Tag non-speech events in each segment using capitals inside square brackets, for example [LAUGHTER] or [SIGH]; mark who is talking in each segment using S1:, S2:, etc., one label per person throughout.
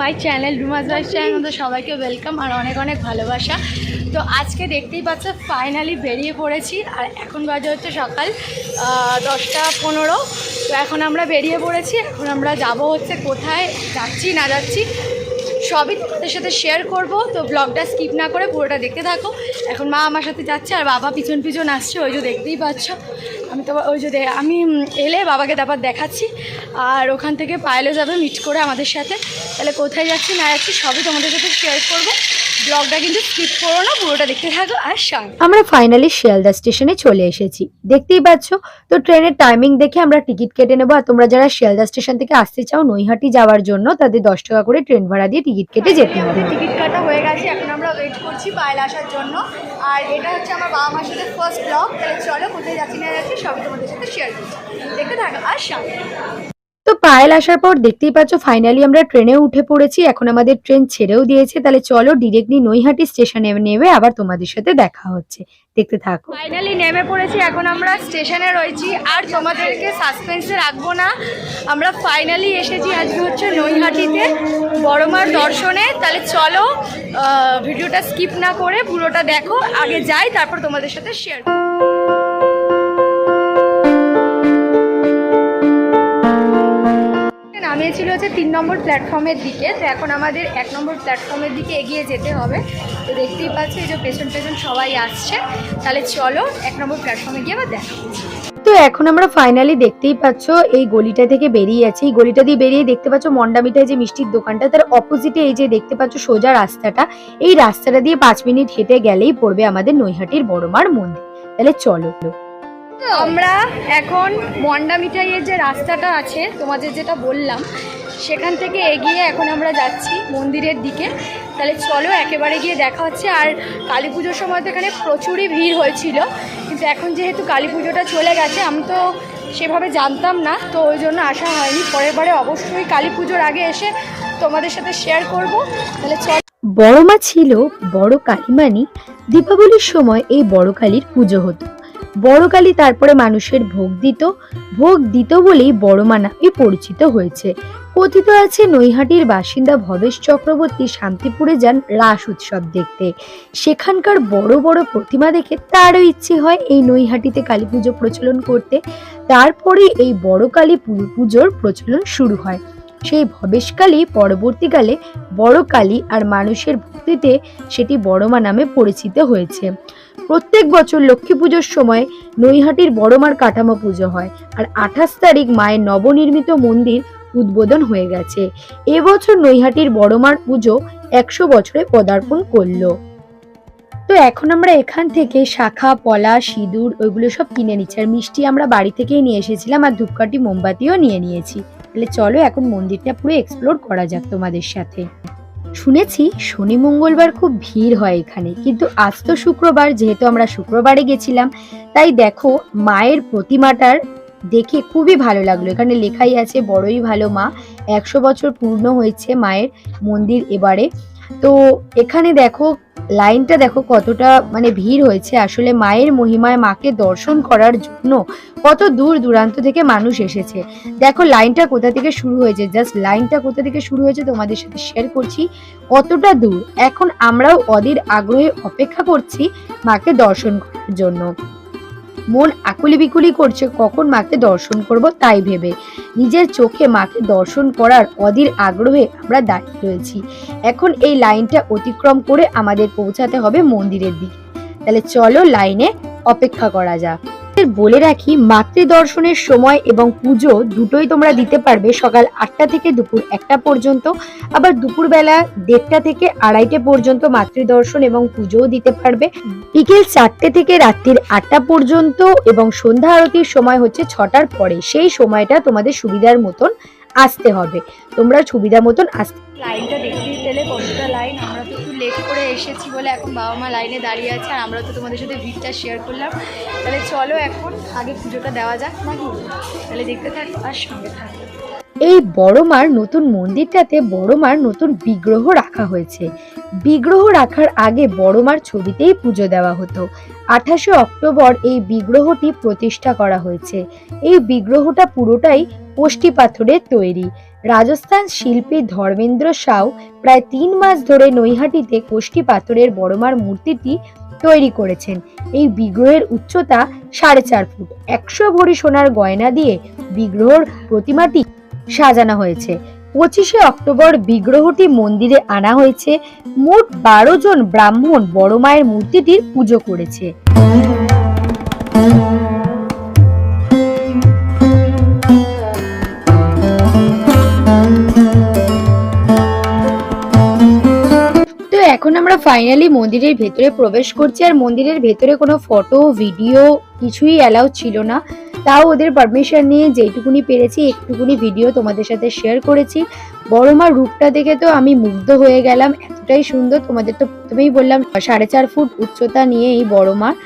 S1: My channel Rumaj life channel সবাইকে welcome আর অনেক অনেক ভালোবাসা। তো আজকে দেখতেই পাচ্ছ ফাইনালি বেরিয়ে পড়েছি আর এখন বাজে হচ্ছে সকাল দশটা পনেরো। তো এখন আমরা বেরিয়ে পড়েছি, এখন আমরা যাব হচ্ছে কোথায়, যাচ্ছি না যাচ্ছি, সবই তোমাদের সাথে শেয়ার করব। তো ব্লগটা স্কিপ না করে পুরোটা দেখতে থাকো। এখন মা আমার সাথে যাচ্ছে আর বাবা পিছন পিছন আসছে, ওই যে দেখতেই পাচ্ছ। আমি তো ওই যদি আমি এলে বাবাকে তারপর দেখাচ্ছি, আর ওখান থেকে পায়েলে যাবে মিট করে আমাদের সাথে। তাহলে কোথায় যাচ্ছি, না যাচ্ছি, সবই তোমাদের সাথে শেয়ার করব। ব্লগটা কিন্তু স্কিপ করো না পুরোটা দেখতে থাকো আর সঙ্গে
S2: আমরা ফাইনালি শিয়ালদা স্টেশনে চলে এসেছি। দেখতেই পাচ্ছ? তো ট্রেনের টাইমিং দেখে আমরা টিকিট কেটে নেব। আর তোমরা যারা শিয়ালদা স্টেশন থেকে আসতে চাও নৈহাটি যাওয়ার জন্য তাদের দশ টাকা করে ট্রেন ভাড়া দিয়ে টিকিট কেটে যেতে হবে।
S1: টিকিট কাটা হয়ে গেছে এখন আমরা ওয়েট করছি পায়েল আসার জন্য। আর এটা হচ্ছে আমার বাবা মার সাথে ফার্স্ট ব্লগ তাহলে চলো কোথায় যাচ্ছি না যাচ্ছি সবই তোমাদের সাথে শেয়ার করছি। দেখতে থাকো আর সঙ্গে
S2: পায়েল আসার পর দেখতেই পাচ্ছ ফাইনালি আমরা ট্রেনে উঠে পড়েছি। এখন আমাদের ট্রেন ছেড়েও দিয়েছে। তাহলে চলো ডিরেক্টলি নৈহাটি স্টেশনে নেবে আবার তোমাদের সাথে দেখা হচ্ছে। দেখতে থাকো।
S1: ফাইনালি নেমে পড়েছি। এখন আমরা স্টেশনে রয়েছি। আর তোমাদেরকে সাসপেন্সে রাখব না। আমরা ফাইনালি এসেছি আজকে হচ্ছে নৈহাটিতে বড়মার দর্শনে। তাহলে চলো ভিডিওটা স্কিপ না করে পুরোটা দেখো। আগে যাই, তারপর তোমাদের সাথে শেয়ার নামিয়েছিল হচ্ছে তিন নম্বর প্ল্যাটফর্মের দিকে। তো এখন আমাদের এক নম্বর প্ল্যাটফর্মের দিকে এগিয়ে যেতে হবে। তো দেখতেই পাচ্ছি এই যে পেছন পেছন সবাই আসছে। তাহলে চলো এক নম্বর প্ল্যাটফর্মে গিয়ে আবার দেখা
S2: তো এখন আমরা ফাইনালি দেখতেই পাচ্ছ এই গলিটা থেকে বেরিয়ে আছি। এই গলিটা দিয়ে বেরিয়ে দেখতে পাচ্ছ মন্ডা মিঠাই যে মিষ্টির দোকানটা, তার অপোজিটে এই যে দেখতে পাচ্ছ সোজা রাস্তাটা। এই রাস্তাটা দিয়ে পাঁচ মিনিট হেঁটে গেলেই পড়বে আমাদের নৈহাটির বড়মার মন্দির। তাহলে চলো।
S1: আমরা এখন মন্ডা মিঠাইয়ের যে রাস্তাটা আছে, তোমাদের যেটা বললাম, সেখান থেকে এগিয়ে এখন আমরা যাচ্ছি মন্দিরের দিকে। তাহলে চলো, একেবারে গিয়ে দেখা হচ্ছে। আর কালী পুজোর সময় তো এখানে প্রচুরই ভিড় হয়েছিল। কিন্তু এখন যেহেতু কালী পুজোটা চলে গেছে, আমি তো সেভাবে জানতাম না। তো ওই জন্য আসা হয়নি। পরের বারে অবশ্যই কালী পুজোর আগে এসে তোমাদের সাথে শেয়ার করব। তাহলে চল।
S2: বড়মা ছিল বড় কালী কালীমানি। দীপাবলির সময় এই বড় কালীর পুজো হতো। বড় কালী তারপরে মানুষের ভোগ দিত ভোগ দিত বলেই বড়মা নামে পরিচিত হয়েছে। কথিত আছে নৈহাটির বাসিন্দা ভবেশ চক্রবর্তী শান্তিপুরে যান রাস উৎসব দেখতে। সেখানকার বড় বড় প্রতিমা দেখে তারও ইচ্ছে হয় এই নৈহাটিতে কালী পুজো প্রচলন করতে। তারপরে এই বড় কালী পুজোর প্রচলন শুরু হয়। সেই ভবেশকালী পরবর্তীকালে বড় কালী আর মানুষের ভক্তিতে সেটি বড়মা নামে পরিচিত হয়েছে। প্রত্যেক বছর লক্ষ্মী পুজোর সময় নৈহাটির বড়মার কাঠামো পুজো হয় আর আঠাশ তারিখ মায়ের নবনির্মিত মন্দির উদ্বোধন হয়ে গেছে। এবছর নৈহাটির বড়মার পুজো একশো বছরে পদার্পণ করল। তো এখন আমরা এখান থেকে শাখা, পলা, সিঁদুর ওইগুলো সব কিনে নিচ্ছি। আর মিষ্টি আমরা বাড়ি থেকেই নিয়ে এসেছিলাম আর ধূপকাঠি, মোমবাতিও নিয়ে নিয়েছি। তাহলে চলো এখন মন্দিরটা পুরো এক্সপ্লোর করা যাক তোমাদের সাথে। শুনেছি শনি মঙ্গলবার খুব ভিড় হয় এখানে, কিন্তু আজ তো শুক্রবার, যেহেতু আমরা শুক্রবারে গেছিলাম, তাই দেখো মায়ের প্রতিমাটার দেখে খুবই ভালো লাগল। এখানে লেখাই আছে, বড়ই ভালো মা একশো বছর পূর্ণ হয়েছে মায়ের মন্দির এবারে। তো এখানে দেখো, লাইনটা দেখো কতটা মানে ভিড় হয়েছে। আসলে মায়ের মহিমায় মাকে দর্শন করার জন্য কত দূর দূরান্ত থেকে মানুষ এসেছে। দেখো, লাইনটা কোথা থেকে শুরু হয়েছে? জাস্ট লাইনটা কোথা থেকে শুরু হয়েছে তোমাদের সাথে শেয়ার করছি। কতটা দূর? এখন আমরাও অধীর আগ্রহে অপেক্ষা করছি মাকে দর্শন করার জন্য। মন আকুলি বিকুলি করছে, কখন মাকে দর্শন করব তাই ভেবে। নিজের চোখে মাকে দর্শন করার অধীর আগ্রহে আমরা দাঁড়িয়ে রয়েছি। এখন এই লাইনটা অতিক্রম করে আমাদের পৌঁছাতে হবে মন্দিরের দিকে। তাহলে চলো লাইনে অপেক্ষা করা যাক। বলে রাখি, মাতৃদর্শনের সময় এবং পুজো দুটোই তোমরা দিতে পারবে সকাল আটটা থেকে দুপুর একটা পর্যন্ত। আবার দুপুরবেলা দেড়টা থেকে আড়াইটে পর্যন্ত মাতৃদর্শন এবং পুজোও দিতে পারবে। বিকেল চারটে থেকে রাত্রির আটটা পর্যন্ত এবং সন্ধ্যা আরতির সময় হচ্ছে ছটার পরে। সেই সময়টা তোমাদের সুবিধার মতন আসতে হবে। তোমরা সুবিধা মতন আসতে
S1: লাইনটা দেখতেই এসেছি বলে এখন বাবা মা লাইনে দাঁড়িয়ে আছে আর আমরা তো তোমাদের সাথে ভিড়টা শেয়ার করলাম। তাহলে চলো এখন আগে পুজোটা দেওয়া যাক, নাকি? তাহলে দেখতে থাকো আর সঙ্গে থাকো।
S2: এই বড়মার নতুন মন্দিরটাতে বড়মার নতুন বিগ্রহ রাখা হয়েছে। বিগ্রহ রাখার আগে বড়মার ছবিতেই পুজো দেওয়া হতো। আঠাশে অক্টোবর এই বিগ্রহটি প্রতিষ্ঠা করা হয়েছে। এই বিগ্রহটা পুরোটাই কোষ্টি পাথরের তৈরি। রাজস্থান শিল্পী ধর্মেন্দ্র সাউ প্রায় তিন মাস ধরে নৈহাটিতে কোষ্টি পাথরের বড়মার মূর্তিটি তৈরি করেছেন। এই বিগ্রহের উচ্চতা সাড়ে চার ফুট। একশো ভরি সোনার গয়না দিয়ে বিগ্রহর প্রতিমাটি সাজানো হয়েছে। পঁচিশে অক্টোবর বিগ্রহটি মন্দিরে আনা হয়েছে। মোট বারো জন ব্রাহ্মণ বড় মায়ের মূর্তিটির পুজো করেছে। ফাইনালি মন্দিরের ভেতরে প্রবেশ করছি আর মন্দিরের ভেতরে কোনো ফটো ভিডিও কিছুই অ্যালাউ ছিল না। তাও ওদের পারমিশন নিয়ে যেটুকুনি পেরেছি, একটুকুনি ভিডিও তোমাদের সাথে শেয়ার করেছি। বড় মার রূপটা দেখে তো আমি মুগ্ধ হয়ে গেলাম, এতটাই সুন্দর। তোমাদের তো প্রথমেই বললাম, সাড়ে চার ফুট উচ্চতা নিয়ে এই বড় মার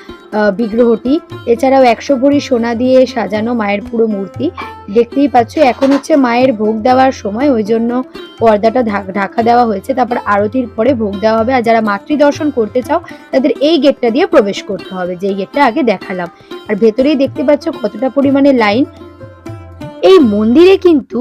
S2: বিগ্রহটি। এছাড়াও একশো ভরি সোনা দিয়ে সাজানো মায়ের পুরো মূর্তি। দেখতেই পাচ্ছ, এখন হচ্ছে মায়ের ভোগ দেওয়ার সময়। ওই জন্য পর্দাটা ঢাকা দেওয়া হয়েছে। তারপর আরতির পরে ভোগ দেওয়া হবে। আর যারা মাতৃ দর্শন করতে চাও, তাদের এই গেটটা দিয়ে প্রবেশ করতে হবে। যেই গেটটা আগে দেখালাম। আর ভেতরেই দেখতে পাচ্ছ কতটা পরিমাণে লাইন এই মন্দিরে কিন্তু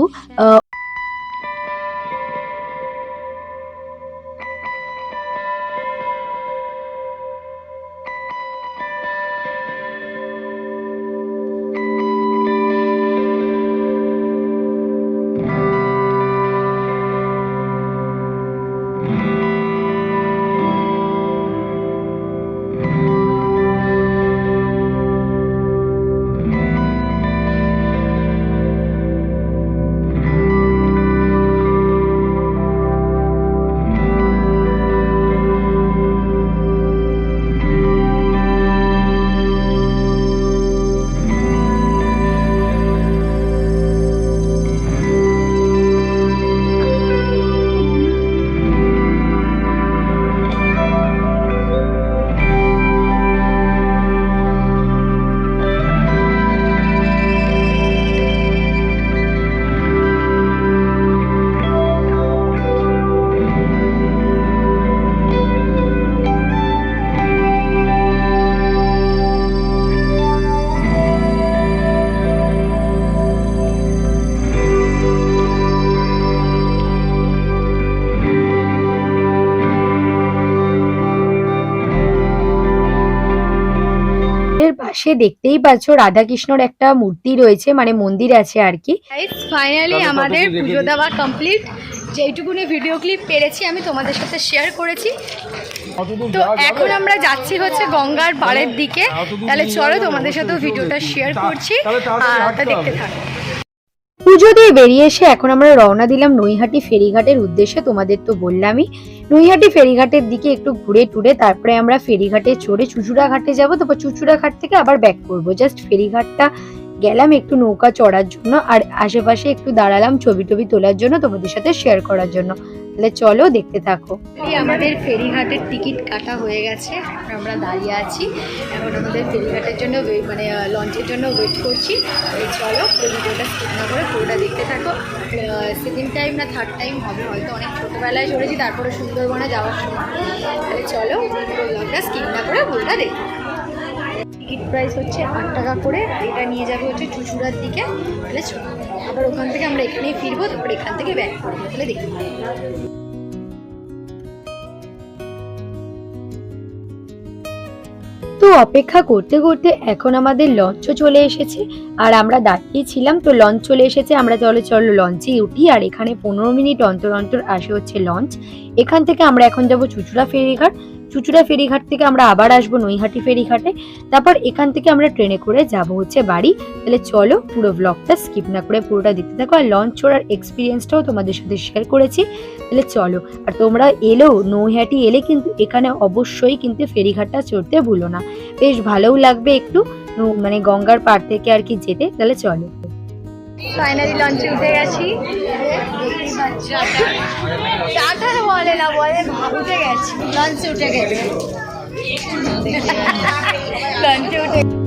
S2: দেখতেই পাচ্ছ রাধাকৃষ্ণর একটা মূর্তি রয়েছে মানে মন্দির আছে আর কি।
S1: ফাইনালি আমাদের পুজো দেওয়া কমপ্লিট যেইটুকুনি ভিডিও ক্লিপ পেরেছি আমি তোমাদের সাথে শেয়ার করেছি। তো এখন আমরা যাচ্ছি হচ্ছে গঙ্গার পাড়ের দিকে। তাহলে চলো তোমাদের
S3: সাথে
S1: ভিডিওটা শেয়ার করছি। আর দেখতে থাকো।
S2: পুজো দিয়ে বেরিয়ে এসে এখন আমরা রওনা দিলাম নৈহাটি ফেরিঘাটের উদ্দেশ্যে, তোমাদের তো বললামই। নৈহাটি ফেরিঘাটের দিকে একটু ঘুরে টুরে, তারপরে আমরা ফেরিঘাটে চড়ে চুচুড়া ঘাটে যাব, তারপর চুচুড়া ঘাট থেকে আবার ব্যাক করব। জাস্ট ফেরিঘাটটা গেলাম একটু নৌকা চড়ার জন্য, আর আশেপাশে একটু দাঁড়ালাম ছবি টবি তোলার জন্য, তোমাদের সাথে শেয়ার করার জন্য। তাহলে চলো দেখতে থাকো।
S1: আমাদের ফেরিঘাটের টিকিট কাটা হয়ে গেছে, আমরা দাঁড়িয়ে আছি। এখন আমাদের ফেরিঘাটের জন্য মানে লঞ্চের জন্য ওয়েট করছি। চলো ভিডিওটা স্কিপ না করে পুরোটা দেখতে থাকো। সেকেন্ড টাইম না থার্ড টাইম হবে, হয়তো অনেক ছোটোবেলায় চড়েছি তারপরে সুন্দরবনে যাওয়ার সময়। তাহলে চলো ব্লগটা স্কিপ না করে পুরোটা দেখতে টিকিট প্রাইস হচ্ছে আট টাকা করে, এটা নিয়ে যাবে হচ্ছে চুচুড়ার দিকে। তাহলে চলো। আবার ওখান থেকে আমরা এখানেই ফিরবো, তারপর এখান থেকে ব্যাক করব, তাহলে দেখতে
S2: তো অপেক্ষা করতে করতে এখন আমাদের লঞ্চও চলে এসেছে, আর আমরা দাঁড়িয়েছিলাম, তো লঞ্চ চলে এসেছে, আমরা চলো চলো লঞ্চে উঠি, আর এখানে পনেরো মিনিট অন্তর অন্তর আসে হচ্ছে লঞ্চ এখান থেকে আমরা এখন যাব চুচুড়া ফেরিঘাট চুচুড়া ফেরিঘাট থেকে আমরা আবার আসব নৈহাটি ফেরিঘাটে। তারপর এখান থেকে আমরা ট্রেনে করে যাব হচ্ছে বাড়ি। তাহলে চলো পুরো ব্লগটা স্কিপ না করে পুরোটা দেখতে থাকো। আর লঞ্চ চড়ার এক্সপিরিয়েন্সটাও তোমাদের সাথে শেয়ার করেছি। তাহলে চলো, আর তোমরা এলেও নৈহাটি এলে কিন্তু এখানে অবশ্যই কিন্তু ফেরিঘাটটা চড়তে ভুলো না। বেশ ভালোও লাগবে একটু মানে গঙ্গার পাড় থেকে আর কি যেতে। তাহলে চলো।
S1: ফাইনালি লঞ্চে উঠে গেছি। টাটা বলে না বলে উঠে গেছে। [LAUGHS] লঞ্চে উঠে গেছে। লঞ্চে উঠে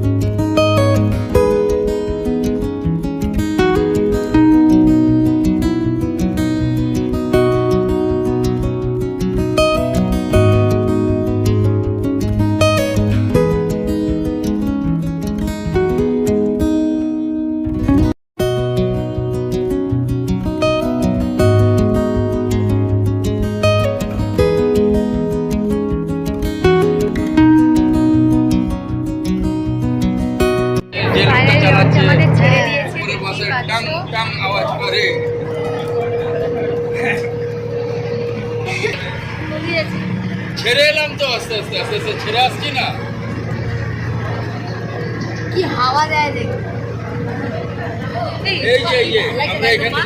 S3: টাং টাং আওয়াজ করে ছেড়ে এলাম তো আস্তে আস্তে আস্তে আস্তে ছেড়ে আসছি না
S2: কি হাওয়া দেয় দেখ
S3: এই যে এই যে আমরা এখানে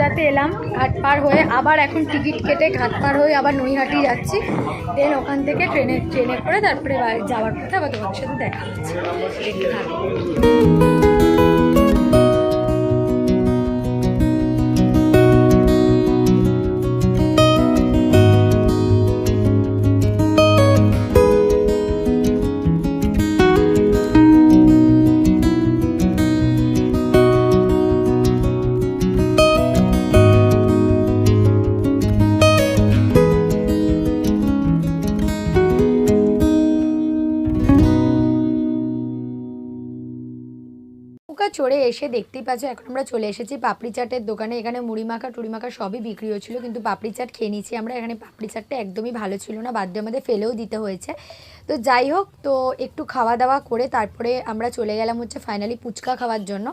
S2: থেকে এলাম, ঘাট পার হয়ে আবার এখন টিকিট কেটে ঘাট পার হয়ে আবার নৈহাটি যাচ্ছি। দেন ওখান থেকে ট্রেনে ট্রেনে করে তারপরে যাওয়ার পথে আবার তোমাদের সাথে দেখা হচ্ছে। এসে দেখতেই পাচ্ছ, এখন আমরা চলে এসেছি পাপড়ি চাটের দোকানে। এখানে মুড়ি মাখা, টুড়ি মাখা সবই বিক্রি হচ্ছিল কিন্তু পাপড়ি চাট খেয়ে নিয়েছি আমরা। এখানে পাপড়ি চাটটা একদমই ভালো ছিল না বাধ্য আমাদের ফেলেও দিতে হয়েছে। তো যাই হোক, তো একটু খাওয়া দাওয়া করে তারপরে আমরা চলে গেলাম হচ্ছে ফাইনালি পুচকা খাওয়ার জন্য।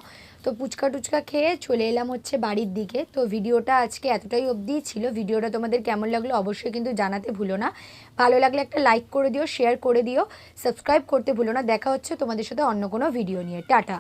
S2: তো পুচকা টুচকা খেয়ে চলে এলাম হচ্ছে বাড়ির দিকে। তো ভিডিওটা আজকে এতটাই অবধিই ছিল। ভিডিওটা তোমাদের কেমন লাগল অবশ্যই কিন্তু জানাতে ভুলো না। ভালো লাগলে একটা লাইক করে দিও শেয়ার করে দিও সাবস্ক্রাইব করতে ভুলো না। দেখা হচ্ছে তোমাদের সাথে অন্য কোনো ভিডিও নিয়ে। টাটা।